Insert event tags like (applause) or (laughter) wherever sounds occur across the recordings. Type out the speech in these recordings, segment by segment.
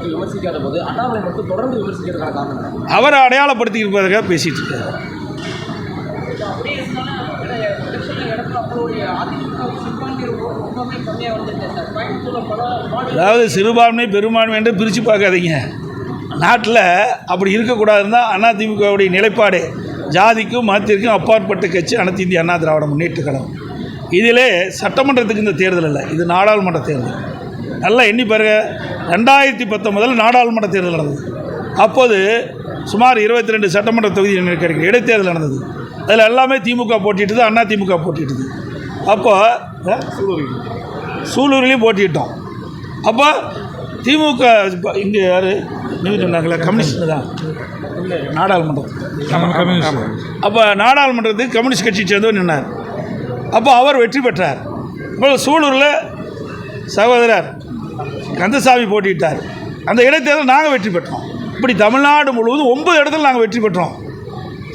பற்றி விமர்சிக்காத போது அண்ணாமலை மட்டும் தொடர்ந்து விமர்சிக்கிறதுக்கான காரணம்? அவரை அடையாளப்படுத்தி இருப்பதற்காக பேசிகிட்டு இருக்காரு. அதாவது சிறுபான்மை பெரும்பான்மை என்று பிரித்து பார்க்காதீங்க. நாட்டில் அப்படி இருக்கக்கூடாதுன்னு தான் அதிமுகவுடைய நிலைப்பாடு. ஜாதிக்கும் மதத்திற்கும் அப்பாற்பட்ட கட்சி அனைத்து இந்திய அண்ணா திராவிட முன்னேற்ற கழகம். இதிலே சட்டமன்றத்துக்கு இந்த தேர்தல் இல்லை. இது நாடாளுமன்ற தேர்தல். நல்லா எண்ணி பாருங்க. ரெண்டாயிரத்தி பத்தொன்பதில் நாடாளுமன்ற தேர்தல் நடந்தது. அப்போது சுமார் இருபத்தி ரெண்டு சட்டமன்ற தொகுதி கிடைக்கிற இடைத்தேர்தல் நடந்தது. அதில் எல்லாமே திமுக போட்டிட்டது அண்ணா திமுக போட்டிட்டது. அப்போ அஹ், சூலூர்லேயும் போட்டிட்டோம். அப்போ திமுக இங்கே யார்? நீங்கள் சொன்னாங்களே கம்யூனிஸ்ட் தான். நாடாளுமன்றம். அப்போ நாடாளுமன்றத்துக்கு கம்யூனிஸ்ட் கட்சியை சேர்ந்தவர் நின்னார். அப்போ அவர் வெற்றி பெற்றார். இப்போ சூலூரில் சகோதரர் கந்தசாமி போட்டியிட்டார். அந்த இடைத்தேர்தல் நாங்கள் வெற்றி பெற்றோம். இப்படி தமிழ்நாடு முழுவதும் ஒன்பது இடத்துல நாங்கள் வெற்றி பெற்றோம்.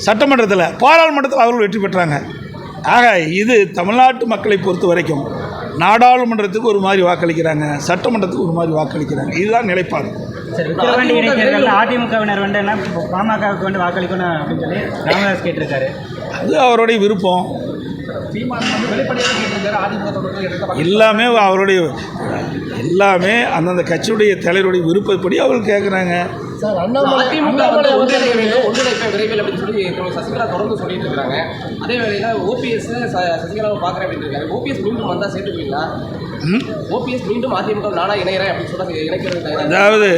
சட்டமன்றத்தில் பாராளுமன்றத்தில் அவர்கள் வெற்றி பெற்றாங்க. ஆக இது தமிழ்நாட்டு மக்களை பொறுத்த வரைக்கும் நாடாளுமன்றத்துக்கு ஒரு மாதிரி வாக்களிக்கிறாங்க சட்டமன்றத்துக்கு ஒரு மாதிரி வாக்களிக்கிறாங்க. இதுதான் நிலைப்பாடு. சரி விக்கிரவாண்டி இடைத்தேர்தலில் அதிமுகவினர் வந்து என்ன பாமகவுக்கு வந்து வாக்களிக்கணும் அப்படின்னு சொல்லி ராமதாஸ் கேட்டிருக்காரு. அது அவருடைய விருப்பம். எல்லாமே அவருடைய எல்லாமே அந்தந்த கட்சியுடைய தலைவருடைய விருப்பப்படி அவர்கள் கேட்குறாங்க சார் அண்ணாமலை வந்து ஒன்றிணைக்க வேண்டும் விரைவில் அப்படின்னு சொல்லி சசிகலா தொடர்ந்து சொல்லிட்டு இருக்காங்க. அதே வேளையில ஓபிஎஸ் சசிகலாவை பார்க்குறேன் அப்படின்னு இருக்காரு ஓபிஎஸ் மீண்டும் வந்தால் சேர்த்துக்குவீங்களா ம்? ஓபிஎஸ் மீண்டும் அதிமுக நானா இணைகிறேன் அப்படின்னு சொல்லி இணைக்கிறது அதாவது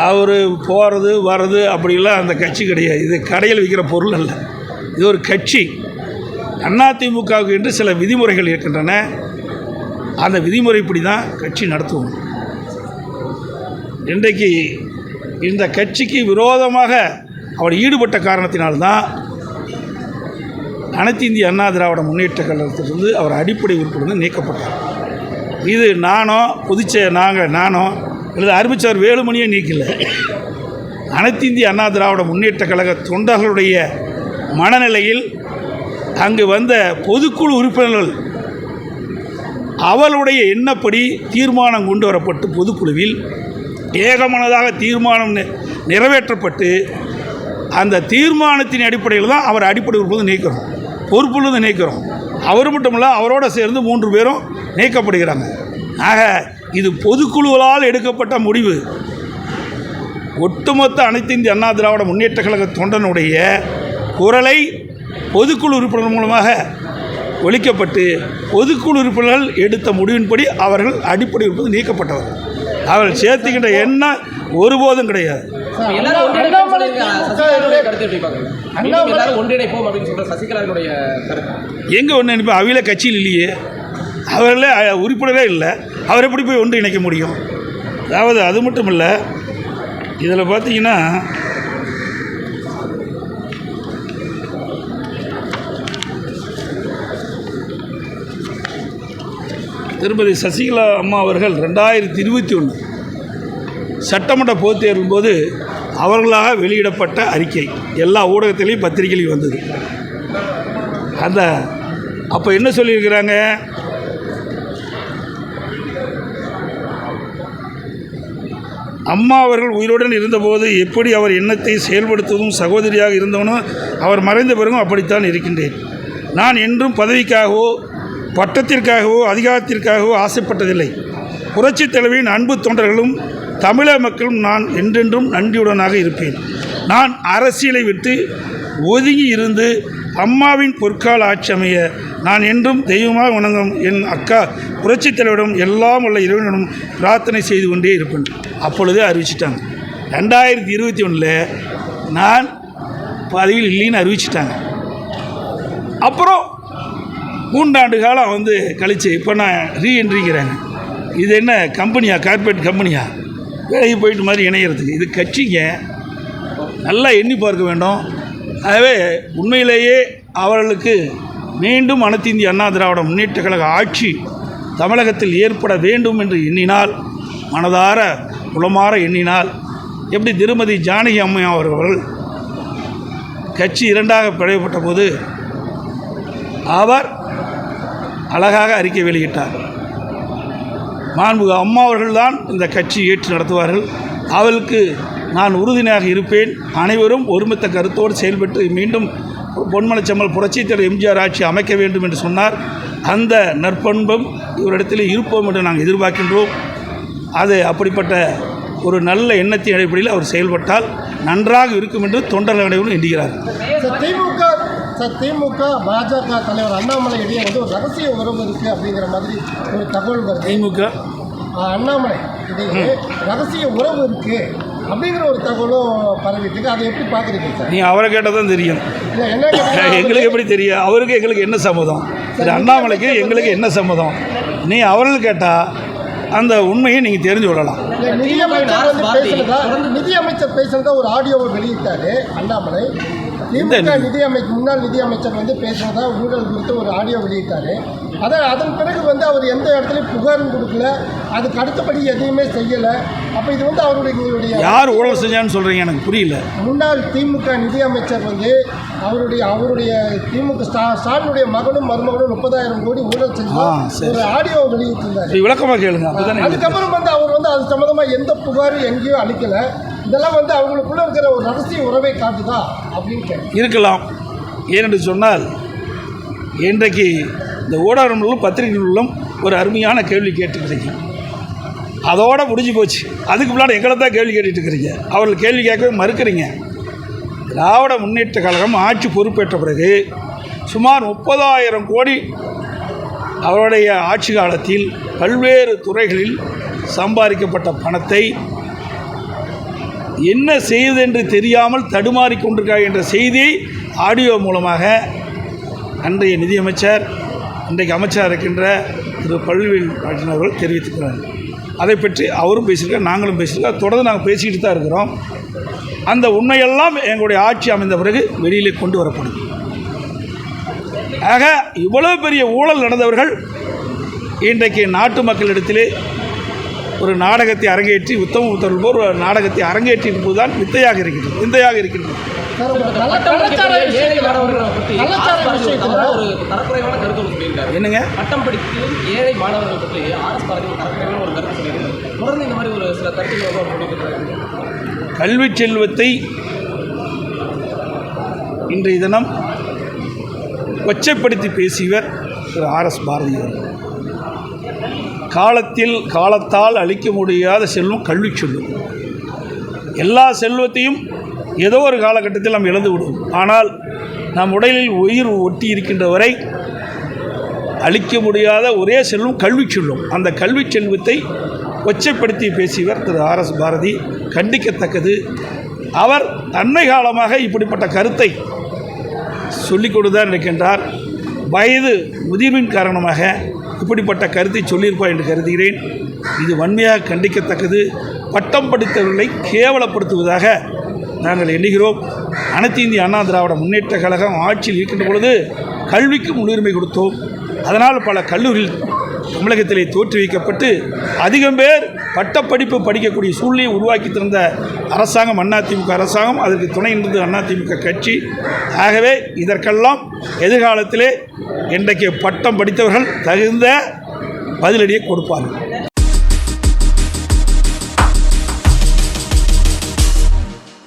அவர் போகிறது வர்றது அப்படிலாம் அந்த கட்சி கிடையாது. இது கடையில் விற்கிற பொருள் அல்ல. இது ஒரு கட்சி. அதிமுகவுக்கு என்று சில விதிமுறைகள் இருக்கின்றன. அந்த விதிமுறைப்படி தான் கட்சி நடத்துவோம். இன்றைக்கு இந்த கட்சிக்கு விரோதமாக அவர் ஈடுபட்ட காரணத்தினால்தான் அனைத்து இந்திய அண்ணா திராவிட முன்னேற்ற கழகத்திலிருந்து அவர் அடிப்படை உறுப்பிலிருந்து நீக்கப்பட்டார். இது நானோ புதுச்சே நாங்கள் நானோ அல்லது அறிவிச்சவர் வேலுமணியே நீக்கல. அனைத்து இந்திய அண்ணா திராவிட முன்னேற்ற கழக தொண்டர்களுடைய மனநிலையில் அங்கு வந்த பொதுக்குழு உறுப்பினர்கள் அவளுடைய எண்ணப்படி தீர்மானம் கொண்டு வரப்பட்டு பொதுக்குழுவில் ஏகமனதாக தீர்மானம் நிறைவேற்றப்பட்டு அந்த தீர்மானத்தின் அடிப்படையில் தான் அவர் அடிப்படை உறுப்பினர் நீக்கிறோம். பொறுப்புலேருந்து நீக்கிறோம். அவர் மட்டுமல்ல அவரோடு சேர்ந்து மூன்று பேரும் நீக்கப்படுகிறாங்க. ஆக இது பொதுக்குழுவால் எடுக்கப்பட்ட முடிவு. ஒட்டுமொத்த அனைத்து இந்திய அண்ணா திராவிட முன்னேற்ற கழக தொண்டனுடைய குரலை பொதுக்குழு உறுப்பினர் மூலமாக ஒழிக்கப்பட்டு பொதுக்குழு உறுப்பினர்கள் எடுத்த முடிவின்படி அவர்கள் அடிப்படை உறுப்பினர் நீக்கப்பட்டவர்கள். அவர்கள் சேர்த்துக்கின்ற எண்ணம் ஒருபோதும் கிடையாது. எங்கே ஒன்று இப்போ அவையில கட்சியில் இல்லையே? அவர்களே உறுப்பினரே இல்லை. அவர் எப்படி போய் ஒன்று இணைக்க முடியும்? அதாவது அது மட்டும் இல்லை இதில் பார்த்தீங்கன்னா திருமதி சசிகலா அம்மா அவர்கள் ரெண்டாயிரத்தி இருபத்தி ஒன்று சட்டமன்ற பொதுத் தேர்வின் போது அவர்களாக வெளியிடப்பட்ட அறிக்கை. எல்லா ஊடகத்திலையும் பத்திரிகையிலையும் வந்தது. அந்த அப்போ என்ன சொல்லியிருக்கிறாங்க? அம்மா அவர்கள் உயிருடன் இருந்தபோது எப்படி அவர் எண்ணத்தை செயல்படுத்துவதும் சகோதரியாக இருந்தவனோ அவர் மறைந்த பிறகும் அப்படித்தான் இருக்கின்றேன். நான் என்றும் பதவிக்காகவோ பட்டத்திற்காகவோ அதிகாரத்திற்காகவோ ஆசைப்பட்டதில்லை. புரட்சித் தலைவியின் அன்பு தொண்டர்களும் தமிழக மக்களும் நான் என்றென்றும் நன்றியுடனாக இருப்பேன். நான் அரசியலை விட்டு ஒதுங்கி இருந்து அம்மாவின் பொற்கால ஆட்சி அமைய நான் என்றும் தெய்வமாக வணங்கும் என் அக்கா புரட்சித் தலைவரிடம் எல்லாம் உள்ள இறைவனிடம் பிரார்த்தனை செய்து கொண்டே இருப்பேன். அப்பொழுதே அறிவிச்சிட்டாங்க. ரெண்டாயிரத்தி இருபத்தி ஒன்றில் நான் பதவியில் இல்லைன்னு அறிவிச்சிட்டாங்க. அப்புறம் மூன்றாண்டு காலம் வந்து கழிச்சு இப்போ நான் ரீஎன்ட்ரிங்கிறேங்க இது என்ன கம்பெனியா கார்ப்பரேட் கம்பெனியா வேலைக்கு போயிட்டு மாதிரி இணையிறதுக்கு. இது கட்சிங்க. நல்லா எண்ணி பார்க்க வேண்டும். ஆகவே உண்மையிலேயே அவர்களுக்கு மீண்டும் அனைத்து இந்திய அண்ணா திராவிட முன்னேற்ற கழக ஆட்சி தமிழகத்தில் ஏற்பட வேண்டும் என்று எண்ணினால் மனதார உளமாற எண்ணினால் எப்படி திருமதி ஜானகி அம்மையா அவர்கள் கட்சி இரண்டாக பிளவுபட்ட போது அவர் அழகாக அறிக்கை வெளியிட்டார். மாண்புக அம்மா அவர்கள்தான் இந்த கட்சி ஏற்று நடத்துவார்கள். அவளுக்கு நான் உறுதுணையாக இருப்பேன். அனைவரும் ஒருமித்த கருத்தோடு செயல்பட்டு மீண்டும் பொன்மலைச்சம்மல் புரட்சித்தலைவர் எம்ஜிஆர் ஆட்சி அமைக்க வேண்டும் என்று சொன்னார். அந்த நற்பண்பும் இவரிடத்தில் இருப்போம் என்று நாங்கள் எதிர்பார்க்கின்றோம். அது அப்படிப்பட்ட ஒரு நல்ல எண்ணத்தின் அடிப்படையில் அவர் செயல்பட்டால் நன்றாக இருக்கும் என்று தொண்டர்கள் அனைவரும் எண்ணுகிறார் திமுக சார் திமுக பாஜக தலைவர் அண்ணாமலை இடையே வந்து ஒரு ரகசிய உறவு இருக்கு அப்படிங்கிற மாதிரி ஒரு தகவல் வருது. திமுக? அண்ணாமலை இடையே ரகசிய உறவு இருக்கு அப்படிங்கிற ஒரு தகவலும் பரவிட்டு இருக்கு. அதை எப்படி பார்க்குறீங்க சார்? நீ அவரை கேட்டால் தான் தெரியும். என்ன (laughs) எங்களுக்கு எப்படி தெரியும்? அவருக்கு எங்களுக்கு என்ன சம்மதம்? இது அண்ணாமலைக்கு எங்களுக்கு என்ன சம்மதம்? நீ அவர்கள் கேட்டால் அந்த உண்மையை நீங்கள் தெரிஞ்சு கொள்ளலாம். நிதியமைச்சர் பேசுனதா ஒரு ஆடியோவை வெளியிட்டாரு அண்ணாமலை. திமுக நிதி? நிதியமை முன்னாள் நிதியமைச்சர் வந்து பேசுனதா ஊழல் குறித்து ஒரு ஆடியோ வெளியிட்டாரு. அதான் அதன் பிறகு வந்து அவர் எந்த இடத்துலையும் புகாரும் கொடுக்கல. அதுக்கு அடுத்தபடி எதையுமே செய்யலை. அப்போ இது வந்து அவருடைய யார் ஊழல் செஞ்சான்னு சொல்கிறீங்க எனக்கு புரியல. முன்னாள் திமுக நிதியமைச்சர் வந்து அவருடைய அவருடைய திமுக ஸ்டா ஸ்டாலினுடைய மகனும் மருமகனும் முப்பதாயிரம் கோடி ஊழல் செஞ்சு. ஒரு ஆடியோ வெளியிட்டிருந்தாரு. விளக்கமாக கேளுங்க. அதுக்கப்புறம் வந்து அவர் வந்து அது சம்மந்தமா எந்த புகாரும் எங்கேயும் அளிக்கல. இதெல்லாம் வந்து அவங்களுக்குள்ள இருக்கிற ஒரு ரகசிய உறவை காட்டுதா அப்படின்னு இருக்கலாம். ஏனென்று சொன்னால் இன்றைக்கு இந்த ஊடகங்களும் பத்திரிகைகளிலும் ஒரு அருமையான கேள்வி கேட்டுக்கிறீங்க அதோட முடிஞ்சு போச்சு. அதுக்கு முன்னாடி எங்களை தான் கேள்வி கேட்டுட்டு இருக்கிறீங்க அவர்கள் கேள்வி கேட்கவே மறுக்கிறீங்க. திராவிட முன்னேற்ற கழகம் ஆட்சி பொறுப்பேற்ற பிறகு சுமார் முப்பதாயிரம் கோடி அவருடைய ஆட்சி காலத்தில் பல்வேறு துறைகளில் சம்பாதிக்கப்பட்ட பணத்தை என்ன செய்வது என்று தெரியாமல் தடுமாறி கொண்டிருக்கிறார் என்ற செய்தியை ஆடியோ மூலமாக அன்றைய நிதியமைச்சர் இன்றைக்கு அமைச்சராக இருக்கின்ற திரு. பல்வேல் ராஜன் அவர்கள் தெரிவித்துக்கிறார் அதை பற்றி அவரும் பேசியிருக்கார் நாங்களும் பேசியிருக்கோம் தொடர்ந்து நாங்கள் பேசிக்கிட்டு தான் இருக்கிறோம். அந்த உண்மையெல்லாம் எங்களுடைய ஆட்சி அமைந்த பிறகு வெளியிலே கொண்டு வரப்படும். ஆக இவ்வளவு பெரிய ஊழல் நடந்தவர்கள் இன்றைக்கு நாட்டு மக்களிடத்திலே ஒரு நாடகத்தை அரங்கேற்றி உத்தம உத்தரவு போல் ஒரு நாடகத்தை அரங்கேற்றின் போதுதான் வித்தையாக இருக்கின்றது விந்தையாக இருக்கின்றது என்னங்க? பட்டம் ஏழை மாணவர்கள் பற்றி ஆர்எஸ் ஒரு கருத்து சொல்லியிருக்காரு தொடர்ந்து இந்த மாதிரி ஒரு சில கல்வி செல்வத்தை இன்றைய தினம் கொச்சைப்படுத்தி பேசியவர் திரு ஆர்எஸ் பாரதி அவர்கள். காலத்தில் காலத்தால் அழிக்க முடியாத செல்வம் கல்வி சொல்லும் எல்லா செல்வத்தையும் ஏதோ ஒரு காலகட்டத்தில் நாம் இழந்து விடுவோம். ஆனால் நம் உடலில் உயிர் ஒட்டி இருக்கின்ற வரை அழிக்க முடியாத ஒரே செல்வம் கல்வி சொல்லும் அந்த கல்வி செல்வத்தை கொச்சைப்படுத்தி பேசியவர் திரு ஆர் எஸ் பாரதி. கண்டிக்கத்தக்கது. அவர் அண்மை காலமாக இப்படிப்பட்ட கருத்தை சொல்லிக் கொண்டுதான் இருக்கின்றார். வயது முதிர்வின் காரணமாக இப்படிப்பட்ட கருத்தை சொல்லியிருப்பார் என்று கருதுகிறேன். இது வன்மையாக கண்டிக்கத்தக்கது. பட்டம் படித்தவர்களை கேவலப்படுத்துவதாக நாங்கள் எண்ணுகிறோம். அனைத்து இந்திய அண்ணா திராவிட முன்னேற்ற கழகம் ஆட்சியில் இருக்கின்ற பொழுது கல்விக்கு முன்னுரிமை கொடுத்தோம். அதனால் பல கல்லூரிகள் தமிழகத்திலே தோற்றுவிக்கப்பட்டு அதிகம் பேர் பட்டப்படிப்பு படிக்கக்கூடிய சூழ்நிலையை உருவாக்கி தந்த அரசாங்கம் அதிமுக அரசாங்கம் அதற்கு துணை நின்றது அதிமுக கட்சி. ஆகவே இதற்கெல்லாம் எதிர்காலத்திலே இன்றைக்கு பட்டம் படித்தவர்கள் தகுந்த பதிலடியை கொடுப்பார்கள்.